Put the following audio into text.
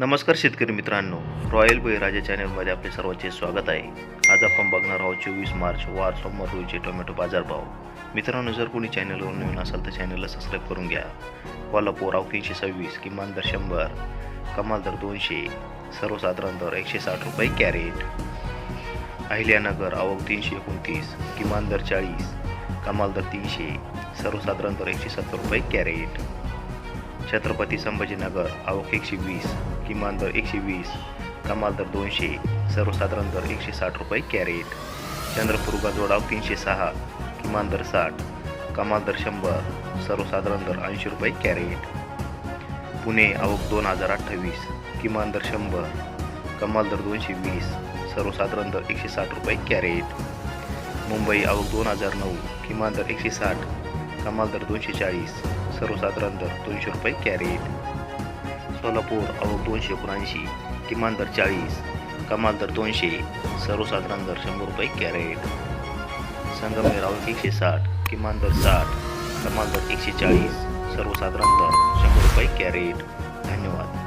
नमस्कार शेतकरी मित्रांनो. रॉयल बळीराजा चॅनलमध्ये आपले सर्वांचे स्वागत आहे. आज आपण बघणार आहोत चोवीस मार्च वार सोमवार रोजीचे टोमॅटो बाजारभाव. मित्रांनो जर कोणी चॅनलवर नवीन असाल तर चॅनलला सबस्क्राईब करून घ्या. कोल्हापूर आवक तीनशे सव्वीस किमान दर शंभर कमाल दर दोनशे सर्वसाधारण दर एकशे साठ रुपये कॅरेट. अहिल्यानगर आवक तीनशे एकोणतीस किमान दर चाळीस कमाल दर तीनशे सर्वसाधारण दर एकशे सत्तर रुपये कॅरेट. छत्रपती संभाजीनगर आवक एकशे वीस किमान दर एकशे वीस कमाल दर दोनशे सर्वसाधारण दर एकशे साठ रुपये कॅरेट. चंद्रपूर गजवड तीनशे सहा किमान दर साठ कमाल दर शंभर सर्वसाधारण दर ऐंशी रुपये कॅरेट. पुणे आवक दोन हजार अठ्ठावीस किमान दर शंभर कमाल दर दोनशे वीस सर्वसाधारण दर एकशे साठ रुपये कॅरेट. मुंबई आवक दोन हजार नऊ किमान दर एकशे साठ कमाल दर दोनशे चाळीस सर्वसाधारण दर दोनशे रुपये कॅरेट. सोलापूर आवक दोनशे एकोणऐंशी किमान दर चाळीस कमाल दर दोनशे सर्वसाधारण दर शंभर रुपये कॅरेट. संगमनेर आवक एकशे साठ किमान दर साठ कमाल दर एकशे चाळीस सर्वसाधारण दर शंभर रुपये कॅरेट. धन्यवाद.